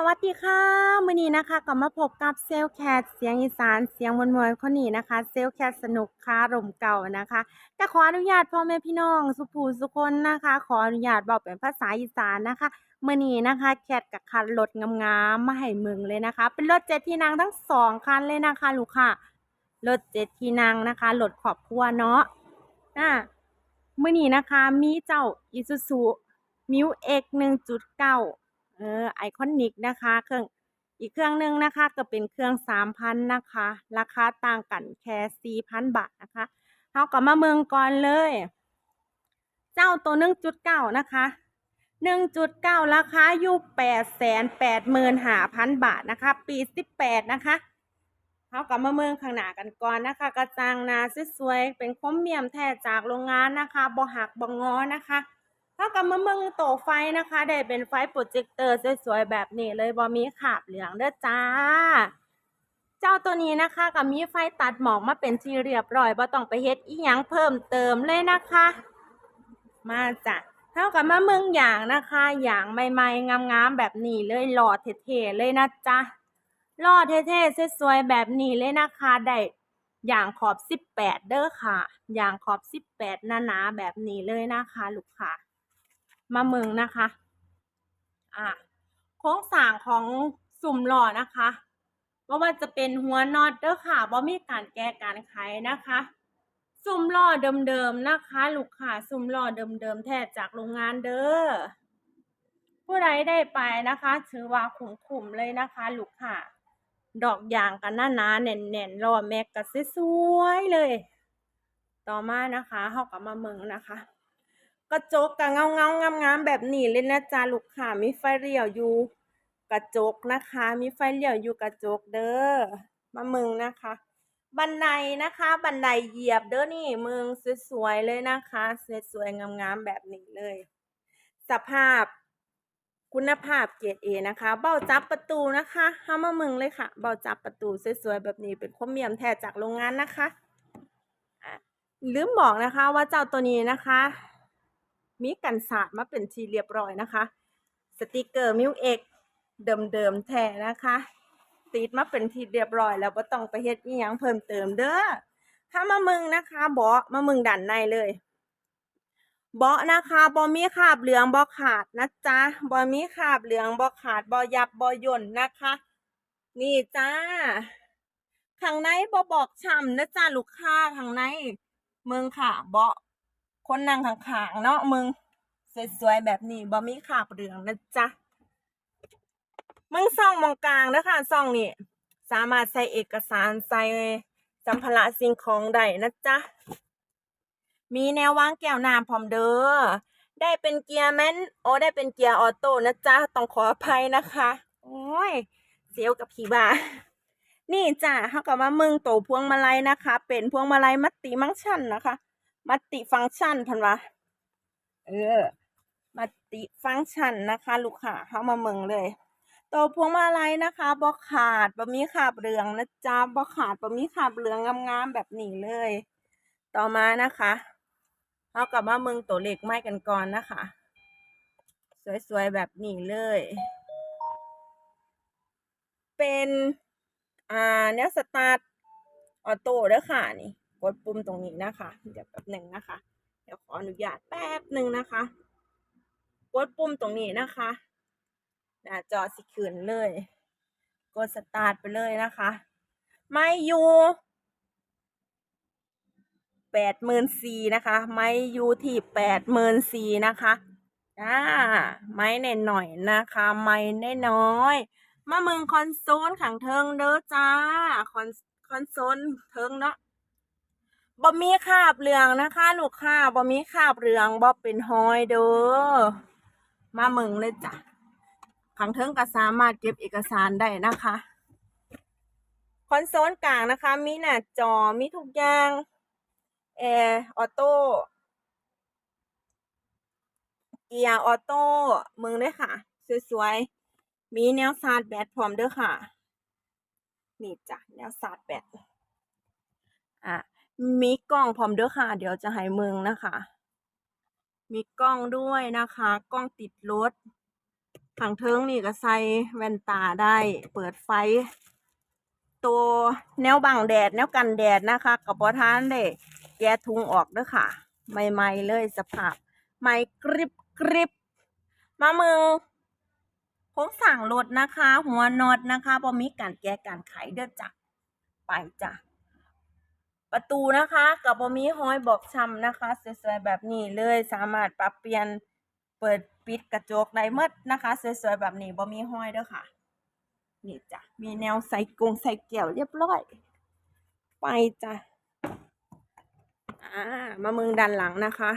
สวัสดีค่ะมื้อนี้นะคะก็มาพบกับเซลแคทเสียงอีสานเสียงมวลๆคนนี้นะคะ เซลแคทสนุกคารมเก่านะคะก็ขออนุญาตพ่อแม่พี่น้อง สุภูสุคนนะคะ ขออนุญาตบอกเป็นภาษาอีสานนะคะมื้อนี้นะคะแคทกับคันรถงามๆมาให้มืองเลยนะคะ เป็นรถเจ็ดที่นั่งทั้งสองคันเลยนะคะลูกค่ะรถเจ็ดที่นั่งนะคะรถครอบครัวเนาะอ่ามื้อนี้นะคะมีเจ้า Isuzu Mu X 1.9เอ อไอคอนิกนะคะ เครื่องอีกเครื่องหนึ่งนะคะ ก็เป็นเครื่องสามพันนะคะ ราคาต่างกันแค่สี่พันบาทนะคะเราก็มาเมืองก่อนเลย เจ้าตัวหนึ่งจุดเก้านะคะหนึ่งจุดเก้าราคาอยู่แปดแสนแปดหมื่นห้าพันบาทนะคะ ปีสิบแปดนะคะเขากับมาเมืองข้างหน้ากันก่อนนะคะ กระจังนาสวยๆเป็นคมเมียมแท้จากโรงงานนะคะบ่หักบ่งอนะคะ ถ้ากับมาเมืองโตไฟนะคะ ได้เป็นไฟโปรเจคเตอร์สวยๆแบบนี้เลยบอมีขาบเหลืองเด้อจ้า เจ้าตัวนี้นะคะกับมีไฟตัดหมอกมาเป็นที่เรียบร้อยบ่ต้องไปเฮ็ดอีหยังเพิ่มเติมเลยนะคะ มาจ้ะเท่ากับมาเมืองอย่างนะคะอย่างใหม่ๆงามๆแบบนี้เลยหล่อเท่ๆเลยนะจ๊ะหล่อเท่ๆสวยๆแบบนี้เลยนะคะได้อย่างขอบ 18 เด้อค่ะ อย่างขอบ 18หนาๆแบบนี้เลยนะคะ ลูกค้า มาเมืองนะคะ อ่าโครงสางของสุ่มหล่อนะคะว่าว่าจะเป็นหัวน็อตเด้อค่ะว่ามีการแก้การไขนะคะ สุ่มหล่อเดิมๆนะคะ ลูกค้าสุ่มหล่อเดิมๆแท้จากโรงงานเด้อผู้ใดได้ไปนะคะถือว่าคุ้มๆเลยนะคะ ลูกค้าดอกยางกันหนาๆแน่นๆรอแม็กก็สวยๆเลย ต่อมานะคะเฮาก็มาเมืองนะคะ กระจกกับเงาเงางามงามแบบนี้เลยนะจ๊ะลูกค้ามีไฟเลี้ยวอยู่ กระจกนะคะ มีไฟเลี้ยวอยู่กระจกเด้อมามึงนะคะ บันไดนะคะ บันไดเหยียบเด้อนี่มึงสวยๆเลยนะคะสวยๆงามๆแบบนี้เลย สภาพคุณภาพเกรดเอนะคะ เบ้าจับประตูนะคะห้ามามึงเลยค่ะ เบ้าจับประตูสวยๆแบบนี้เป็นคมเมียมแท้จากโรงงานนะคะลืมบอกนะคะว่าเจ้าตัวนี้นะคะ มีกันสาดมาเป็นทีเรียบร้อยนะคะ สติกเกอร์มิวเอ็กเดิมๆแท้นะคะ ติดมาเป็นทีเรียบร้อย แล้วบ่ต้องไปเฮ็ดอีหยังเพิ่มเติมเด้อถ้ามามึงนะคะเบาะมามึงดันในเลยบาะนะคะบ่มีคาบเหลืองบ่ขาดนะจ๊ะบ่มีคาบเหลืองบ่ขาดบ่ยับบ่ย่นนะคะ นี่จ้าข้างในบ่บอกช้ำนะจ๊ะลูกค้าข้างในเมืองค่ะเบาะ คนนั่งข้างๆเนาะมึง สวยๆแบบนี้บ่มีขาบเหลืองนะจ๊ะ มึงซ่องมองกลางเด้อค่ะซ่องนี่สามารถใส่เอกสารใส่สัมภาระสิ่งของได้นะจ๊ะ มีแนววางแก้วน้ำพร้อมเด้อ ได้เป็นเกียร์แมนโอ้ได้เป็นเกียร์ออโต้นะจ๊ะ ต้องขออภัยนะคะ โอ้ย เสียวกับผีบ้านี่จ้ะเขาก็มามึงโตพวงมาลัยนะคะ เป็นพวงมาลัยมัตติมังชันนะคะ มัตติฟังก์ชันพันวะเออ มัตติฟังก์ชันนะคะ ลูกค้าเข้ามาเมืองเลยตัวพวงมาลัยนะคะบ่ขาดบ่มีขาบเหลืองนะจ๊ะบ่ขาดบ่มีขาบเหลืองงามๆแบบนี้เลย ต่อมานะคะเอากลับมาเมืองตัวเล็กไม้กันก่อนนะคะ สวยๆแบบนี้เลย เป็น อ่าเนี้ยสตาร์ทออโต้เด้อค่ะนี่ กดปุ่มตรงนี้นะคะ เดี๋ยวแป๊บหนึ่งนะคะ เดี๋ยวขออนุญาตแป๊บหนึ่งนะคะ กดปุ่มตรงนี้นะคะหน้าจอสิขึ้นเลย กดสตาร์ทไปเลยนะคะ ไม่อยู่แปดหมื่นสี่นะคะ ไม่อยู่ที่แปดหมื่นสี่นะคะอ่าไม่แน่หน่อยนะคะ ไม่แน่น้อยมาเมืองคอนโซลขังเทิงเด้อจ้า คอนคอนโซลเทิงเนาะ บ่มีคาบเหลืองนะคะลูกค้าบ่มีคาบเหลืองบ่เป็นหอยเด้อมาเมืองเลยจ้ะขังเทิงก็สามารถเก็บเอกสารได้นะคะ คอนโซลกลางนะคะ มีหน้าจอมีทุกอย่างแอร์ออโต้เกียร์ออโต้มึงเลยค่ะ สวยๆ มีแนวชาร์แบตพร้อมเด้อค่ะ นี่จ้ะแนวชาร์แบตอะ มีกล้องพร้อมเด้อค่ะ เดี๋ยวจะให้เมืองนะคะ มีกล้องด้วยนะคะ กล้องติดรถข้างเทิงนี่ก็ใส่แว่นตาได้ เปิดไฟ ตัวแนวบังแดด แนวกันแดดนะคะกับบอทานได้แกะทุงออกเด้อค่ะ ใหม่ๆเลยสภาพใหม่กริบกริบมามึงผมสั่งรถนะคะ หัวน็อตนะคะบ่มีการแก้การไขเด้อจ้ะไปจ้ะ ประตูนะคะกับบมีห้อยบอกช้ำนะคะสวยๆแบบนี้เลยสามารถปรับเปลี่ยนเปิดปิดกระจกได้หมดนะคะสวยๆแบบนี้บ่มีห้อยเด้อค่ะนี่จ้ะมีแนวใส่กงใส่แก้วเรียบร้อย ไปจ้ะอ่ามามึงด้านหลังนะคะ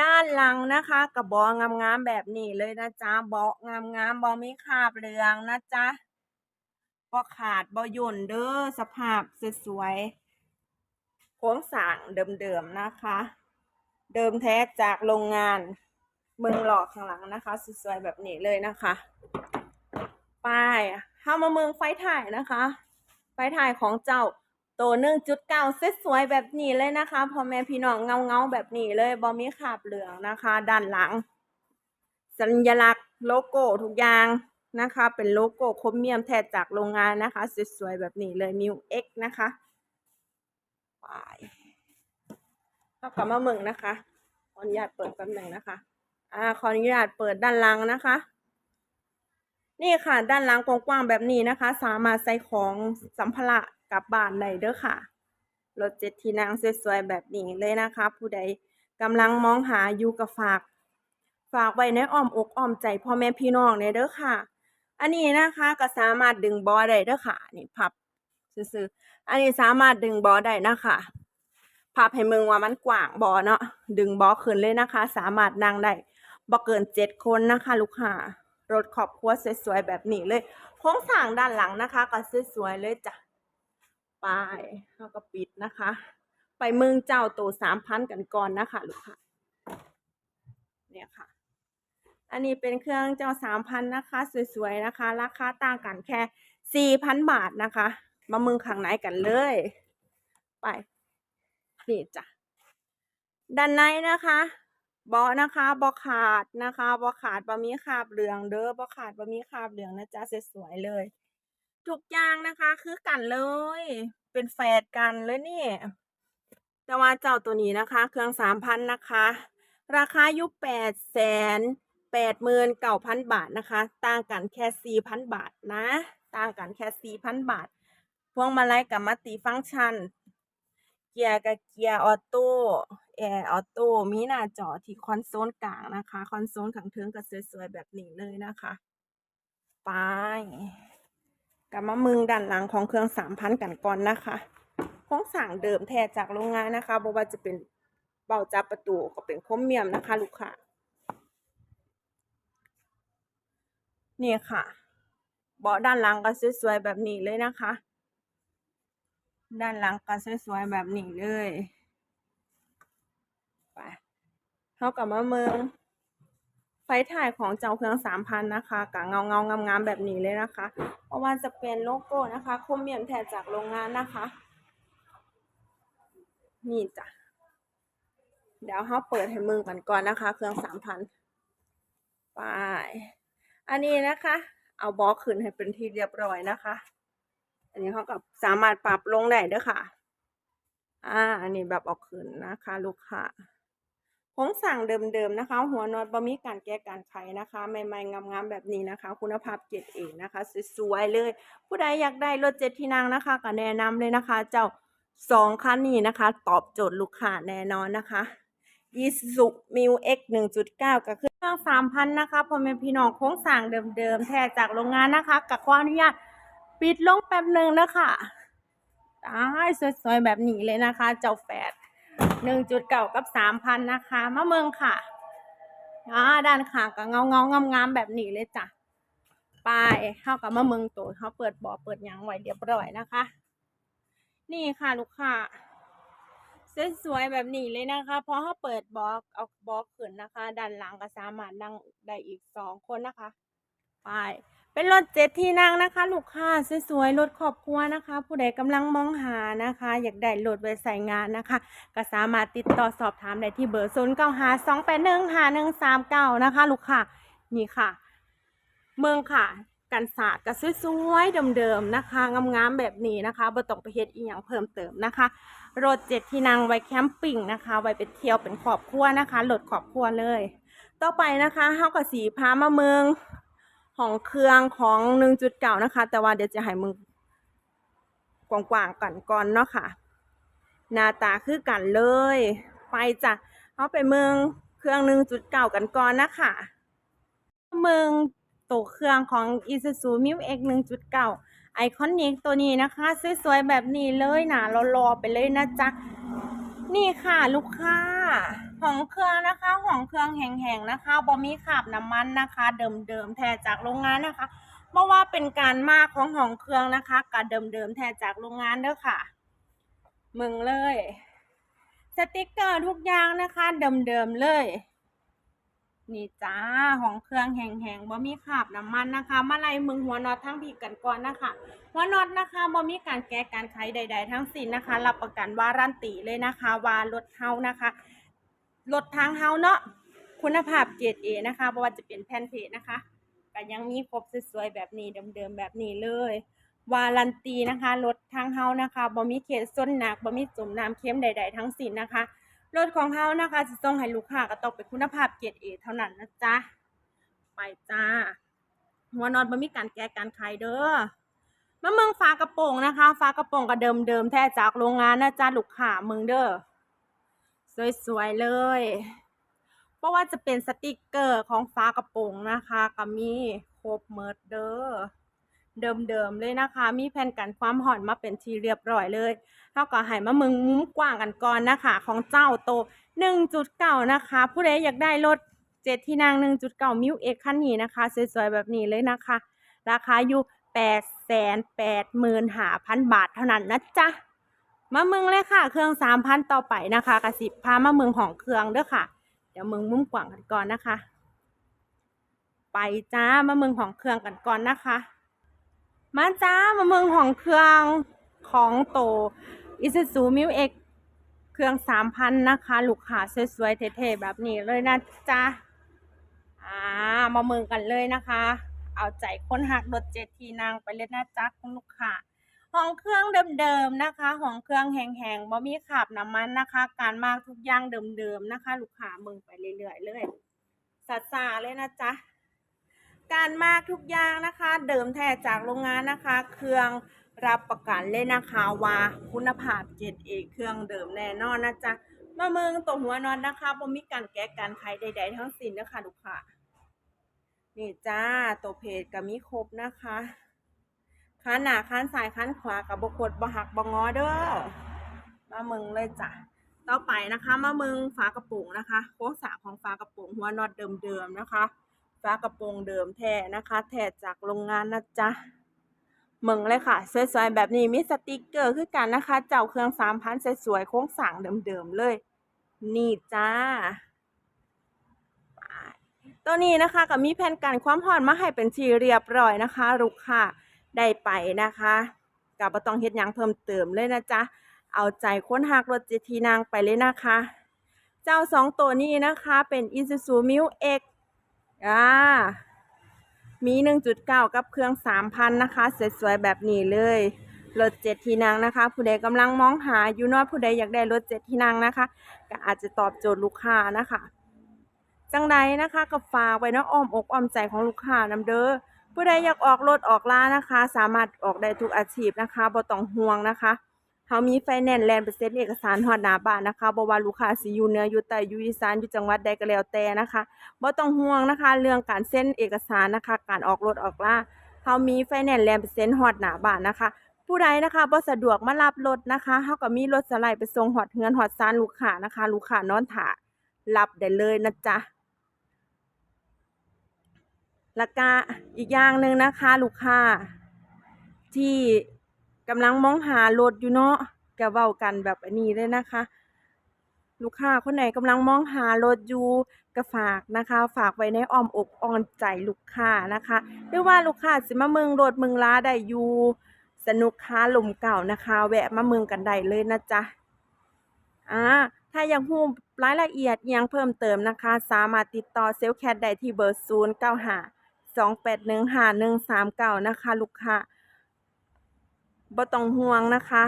ด้านหลังนะคะกับเบางามๆแบบนี้เลยนะจ๊ะเบาะงามๆบอมีคาบเหลืองนะจ๊ะบ่ขาดบ่หย่นเด้อสภาพสวยๆ โครงสางเดิมๆนะคะ เดิมแท้จากโรงงานเมืองหลอกข้างหลังนะคะสวยๆแบบนี้เลยนะคะไปเข้ามาเมืองไฟถ่ายนะคะ ไฟถ่ายของเจ้าโตหนึ่งจุดเก้าเซตสวยแบบนี้เลยนะคะพ่อแม่พี่น้องเงาเงาๆแบบนี้เลยบอมีขาบเหลืองนะคะ ด้านหลัง สัญลักษณ์โลโก้ทุกอย่างนะคะ เป็นโลโก้ครเมียมแท้จากโรงงานนะคะสวยๆแบบนี้เลยมิวเอ็กนะคะไป เข้ากลับมาเมืองนะคะขออนุญาตเปิดแป๊บหนึงนะคะ อ่า ขออนุญาตเปิดด้านหลังนะคะ นี่ค่ะ ด้านหลังกว้างๆแบบนี้นะคะ สามารถใส่ของสัมภาระกลับบ้านได้เด้อค่ะรถเจ็ดที่นั่งสวยๆแบบนี้เลยนะคะ ผู้ใดกำลังมองหาอยู่กับฝาก ฝากไว้ในอ้อมอกอ้อมใจพ่อแม่พี่น้องเนเด้อค่ะ อันนี้นะคะก็สามารถดึงบอได้เด้อค่ะนี่พับซื่อๆอันนี้สามารถดึงบอได้นะคะ พับให้มึงว่ามันกว้างบอเนาะดึงบอขึ้นเลยนะคะ สามารถนั่งได้บ่เกินเจ็ดคนนะคะ ลูกค้ารถครอบครัวสวยๆแบบนี้เลยโค้งสร้างด้านหลังนะคะ ก็สวยๆเลยจ้ะไปแล้วก็ปิดนะคะ ไปเมืองเจ้าโตสามพันกันก่อนนะคะ ลูกค้าเนี่ยค่ะ อันนี้เป็นเครื่องเจ้าสามพันนะคะ สวยๆนะคะ ราคาต่างกันแค่สี่พันบาทนะคะ มาเมืองข้างไหนกันเลย ไป นี่จ้ะด้านในนะคะบาะนะคะบอขาดนะคะบอขาดบะมีคาบเหลืองเด้อบอขาดบะมีคาบเหลืองนะจ๊ะสวยๆเลย ทุกอย่างนะคะ คือกันเลย เป็นแฝดกันเลยนี่แต่ว่าเจ้าตัวนี้นะคะ เครื่องสามพันนะคะ ราคาอยู่แปดแสนแปดหมื่นเก้าพันบาทนะคะ ต่างกันแค่สี่พันบาทนะ ต่างกันแค่สี่พันบาท พวงมาลัยกับมัลติฟังก์ชัน เกียร์กับเกียร์ออโต้แอร์ออโต้มีหน้าจอที่คอนโซลกลางนะคะ คอนโซลขังเทิงก็สวยๆ แบบนี้เลยนะคะไปกลับมามึงด้านหลังของเครื่องสามพันกันก่อนนะคะโครงสั่งเดิมแท้จากโรงงานนะคะบ่ว่าจะเป็นเบาจับประตูก็เป็นครเมียมนะคะ ลูกค้านี่ค่ะ เบาะด้านหลังก็สวยๆแบบนี้เลยนะคะ ด้านหลังก็สวยๆแบบนี้เลยไปเขากลับมาเมืองไฟถ่ายของเจ้าเครื่องสามพันนะคะกับเงาเงางามๆแบบนี้เลยนะคะ เพราะว่าจะเป็นโลโก้นะคะครเมียมแทนจากโรงงานนะคะ นี่จ้ะ เดี๋ยวเขาเปิดให้มึงกันก่อนนะคะ เครื่องสามพันไป อันนี้นะคะ เอาบล็อกขึ้นให้เป็นที่เรียบร้อยนะคะ อันนี้เขากับสามารถปรับลงได้เด้วยค่ะ อ่า อันนี้แบบออกขึ้นนะคะ ลูกค้าโครงสั่งเดิมๆนะคะ หัวนอตบะมีการแก้การไขนะคะใหม่ๆงามๆแบบนี้นะคะ คุณภาพเกรดเอนะคะสวยๆเลย ผู้ใดอยากได้รถเจ็ดที่นั่งนะคะก็แนะนำเลยนะคะ เจ้าสองคันนี้นะคะ ตอบโจทย์ลูกค้าแน่นอนนะคะ y s u z u m i l X 1.9ก็คือเครื่อง3,000นนะคะพ่อแม่พี่น้องโครงสร้างเดิมๆแท้จากโรงงานนะคะกับขออนุญาต ปิดลงแป๊บหนึ่งนะคะได้สวยๆแบบนี้เลยนะคะ เจ้าแฝดหนึ่งจุดเก่ากับสามพันนะคะมะเมืองค่ะอ่าด้านข้างก็เงาเงางามงามแบบนี้เลยจ้ะไปเข้ากับมะเมืองตัวเขาเปิดบ่อเปิดยังไว้เรียบร้อยนะคะ นี่ค่ะลูกค้าสวยๆแบบนี้เลยนะคะพอเขาเปิดบล็อกเอาบล็อกขึ้นนะคะ ด้านหลังก็สามารถนั่งได้อีกสองคนนะคะ ไป เป็นรถเจ็ดที่นั่งนะคะ ลูกค้าสวยๆรถครอบครัวนะคะ ผู้ใดกำลังมองหานะคะ อยากได้รถไว้ใส่งานนะคะ ก็สามารถติดต่อสอบถามได้ที่เบอร์0 9 5 2 8 1 5 1 3 9นะคะ ลูกค้านี่ค่ะ เมืองค่ะ กันศาสตร์ก็สวยๆเดิมๆนะคะงามๆแบบนี้นะคะบ่ต้องไปเฮ็ดอีหยังเพิ่มเติมนะคะรถเจ็ดที่นั่งไว้แคมปิ้งนะคะไว้ไปเที่ยวเป็นครอบครัวนะคะรถครอบครัวเลย ต่อไปนะคะเฮาก็สีพามาเมือง ของเครื่องของ1.9นะคะ แต่ว่าเดี๋ยวจะให้มึงกว้างๆกันก่อนเนาะค่ะหน้าตาคือกันเลย ไปจ้ะเอาไปเมืองเครื่อง1.9กันก่อนนะคะเมืองตัวเครื่องของ Isuzu m i x 1.9 ไอคอนิกตัวนี้นะคะ สวยๆ แบบนี้เลยนะรอๆไปเลยนะจ๊ะ นี่ค่ะลูกค้าของเครื่องนะคะของเครื่องแห้งๆนะคะบอมีขาบน้ำมันนะคะ เดิมๆแท้จากโรงงานนะคะเพราะว่าเป็นการมากของของเครื่องนะคะกับเดิมๆแท้จากโรงงานเด้อค่ะ มึงเลย สติกเกอร์ทุกอย่างนะคะ เดิมๆเลย นี่จ้าของเครื่องแห้งๆบ่มีขาบน้ำมันนะคะ มาไล่มึงหัวน็อตทั้งผีกันก่อนนะคะ หัวน็อตนะคะบ่มีการแก้การไขใด ๆ ทั้งสิ้นนะคะ รับประกันวารันตีเลยนะคะ ว่ารถเฮานะคะ รถทางเฮาเนาะ คุณภาพเกรดเอนะคะบ่ว่าจะเป็นแผ่นเพจนะคะก็ยังมีครบสวยๆแบบนี้เดิมๆแบบนี้เลยวารันตีนะคะรถทางเฮานะคะบ่มีเขตส้นหนักบ่มีจุ่มน้ำเค็มใด ๆ ทั้งสิ้นนะคะ รถของเฮานะคะสิส่งให้ลูกค้าก็ต้องเป็นคุณภาพเกรดเอเท่านั้นนะจ๊ะ ไปจ้า หัวน็อตบ่มีการแก้การไขเด้อมาเมืองฝากระโปรงนะคะฝากระโปรงก็เดิมๆแท้จากโรงงานนะจ๊ะลูกค้าเมืองเด้อสวยๆเลยเพราะว่าจะเป็นสติกเกอร์ของฝากระโปรงนะคะก็มีครบเมิดเด้อ เดิมๆเลยนะคะ มีแผ่นกันความห่อนมาเป็นทีเรียบร้อยเลยเท่ากับให้มามึงมุ้มกว้างกันก่อนนะคะ ของเจ้าโต1.9นะคะ ผู้ใดอยากได้รถเจ็ดที่นั่ง1.9มิวเอ็กคันนี้นะคะสวยๆแบบนี้เลยนะคะ ราคาอยู่8 8 5 0 0 0บาทเท่านั้นนะจ๊ะมาเมืองเลยค่ะ เครื่อง3,000ต่อไปนะคะกระสิบพามาเมืองของเครื่องเด้อค่ะ เดี๋ยวเมืองมุ้มกว่างกันก่อนนะคะ ไปจ้ามาเมืองของเครื่องกันก่อนนะคะ มาจ้ามาเมืองของเครื่องของโต Isuzu m i x เครื่อง3,000นนะคะ ลูกค้าสวยๆเท่ๆแบบนี้เลยนะจ๊ะอ่ามาเมืองกันเลยนะคะ เอาใจคนหักรถเจ็ดทีนางไปเลยนะจ๊ะคุณลูกค้าห้องเครื่องเดิมๆนะคะห้องเครื่องแห้งๆบ่มีขับน้ำมันนะคะ การมากทุกอย่างเดิมๆนะคะ ลูกค้าเมืองไปเรื่อยๆเลยสัดสาเลยนะจ๊ะ การมากทุกอย่างนะคะ เดิมแท้จากโรงงานนะคะ เครื่องรับประกันเลยนะคะว่าคุณภาพเจ็ดเอเครื่องเดิมแน่นอนนะจ๊ะมาเมืองตัวหัวนอนนะคะบ่มีการแก้การไขใด ๆ ทั้งสิ้นนะคะลูกค้านี่จ้าตัวเพจก็มีครบนะคะข้านหน้าข้านซ้ายข้านขวากับบกดบหักบงอเด้อมาเมืองเลยจ้ะต่อไปนะคะ มาเมืองฝากระโปรงนะคะ โค้งสาของฝากระโปรงหัวนอตเดิมๆนะคะ ฝากระโปรงเดิมแท้นะคะแท้จากโรงงานนะจ๊ะเมืองเลยค่ะ สวยๆแบบนี้มีสติกเกอร์คือกันนะคะ เจ้าเครื่องสามพันสวยๆโค้งสั่งเดิมๆเลย นี่จ้า ตัวนี้นะคะก็มีแผ่นกันความร้อนมาให้เป็นทีเรียบร้อยนะคะ ลูกค้าได้ไปนะคะกับบ่ต้องเฮ็ดยังเพิ่มเติมเลยนะจ๊ะ เอาใจค้นหักรถเจทีนางไปเลยนะคะ เจ้าสองตัวนี้นะคะเป็น Isuzu m i l X อ่ามี1.9กับเครื่อง3,000นะคะสวยๆแบบนี้เลยรถ7ที่นั่งนะคะ ผู้ใดกำลังมองหาอยู่นอผู้ใดอยากได้รถ7ที่นั่งนะคะ ก็อาจจะตอบโจทย์ลูกค้านะคะ จังใดนะคะก็ฝากไว้นะอ้อมอกอ้อมใจของลูกค้านำเด้อผู้ใดอยากออกรถออกล้านนะคะ สามารถออกได้ทุกอาชีพนะคะบ่ต้องห่วงนะคะ เฮามีไฟแนนซ์แลนด์เปอร์เซ็นต์เอกสารฮอดหน้าบ้านนะคะบ่ว่าลูกค้าสิอยู่เหนืออยู่ใต้อยู่อีสานอยู่จังหวัดใดก็แล้วแต่นะคะบ่ต้องห่วงนะคะ เรื่องการเซ็นเอกสารนะคะ การออกรถออกล่าเฮามีไฟแนนซ์แลนด์เปอร์เซ็นต์ฮอดหน้าบ้านนะคะ ผู้ใดนะคะบ่สะดวกมารับรถนะคะเฮาก็มีรถสไลด์ไปส่งฮอดเฮือนฮอดซานลูกค้านะคะ ลูกค้านอนท่ารับได้เลยนะจ๊ะแล้วก็อีกอย่างหนึ่งนะคะ ลูกค้าที่ กำลังมองหารถอยู่เนาะก็เว้ากันแบบอันนี้เลยนะคะ ลูกค้าคนไหนกำลังมองหารถอยู่ก็ฝากนะคะ ฝากไว้ในอ้อมอกอ้อมใจลูกค้านะคะหรือว่าลูกค้าสิมาเมืองรถเมืองลาได้อยู่สนุกค้าลมเก่านะคะ แวะมาเมืองกันได้เลยนะจ๊ะอ่าถ้ายากรู้รายละเอียดยังเพิ่มเติมนะคะ สามารถติดต่อเซลลแคทได้ที่เบอร์0 9 5 0812815139นะคะ ลูกค้า บ่ต้องห่วงนะคะ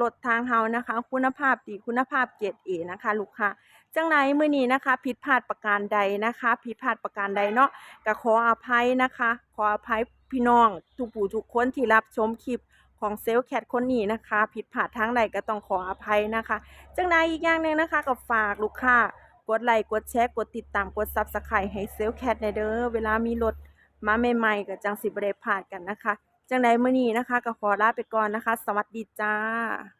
รถทางเฮานะคะ คุณภาพดีคุณภาพเกรด A นะคะ ลูกค้าจังไดมื้อนี้นะคะ ผิดพลาดประการใดนะคะผิดพลาดประการใดเนาะก็ขออภัยนะคะ ขออภัยพี่น้องทุกผู้ทุกคนที่รับชมคลิปของเซลแคทคนนี้นะคะ ผิดพลาดทางใดก็ต้องขออภัยนะคะจังใดอีกอย่างหนึ่งนะคะก็ฝากลูกค้ากดไลค์กดแชร์กดติดตามกด Subscribe ให้เซลแคทในเด้อเวลามีรถมาใหม่ๆก็จังสิบ่ได้พลาดกันนะคะ จังใดมื้อนี้นะคะก็ขอลาไปก่อนนะคะ สวัสดีจ้า